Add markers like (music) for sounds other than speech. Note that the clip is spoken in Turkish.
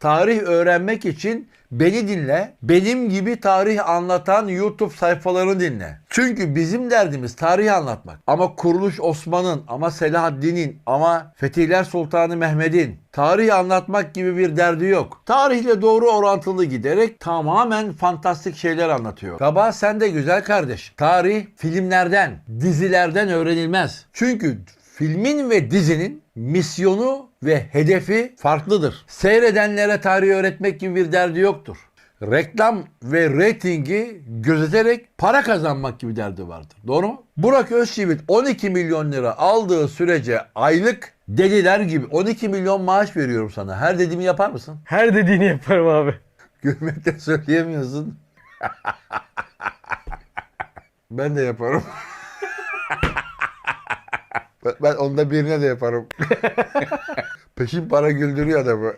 Tarih öğrenmek için beni dinle. Benim gibi tarih anlatan YouTube sayfalarını dinle. Çünkü bizim derdimiz tarih anlatmak. Ama Kuruluş Osman'ın, ama Selahaddin'in, ama Fetihler Sultanı Mehmet'in tarih anlatmak gibi bir derdi yok. Tarihle doğru orantılı giderek tamamen fantastik şeyler anlatıyor. Kaba sen de güzel kardeş. Tarih filmlerden, dizilerden öğrenilmez. Çünkü filmin ve dizinin misyonu ve hedefi farklıdır. Seyredenlere tarih öğretmek gibi bir derdi yoktur. Reklam ve reytingi gözeterek para kazanmak gibi derdi vardır. Doğru mu? Burak Özçivit 12 milyon lira aldığı sürece aylık deliler gibi 12 milyon maaş veriyorum sana. Her dediğimi yapar mısın? Her dediğini yaparım abi. Gülmekten söyleyemiyorsun. (laughs) ben de yaparım. (laughs) ben, onda birine de yaparım. (laughs) Peşin para güldürüyor adamı.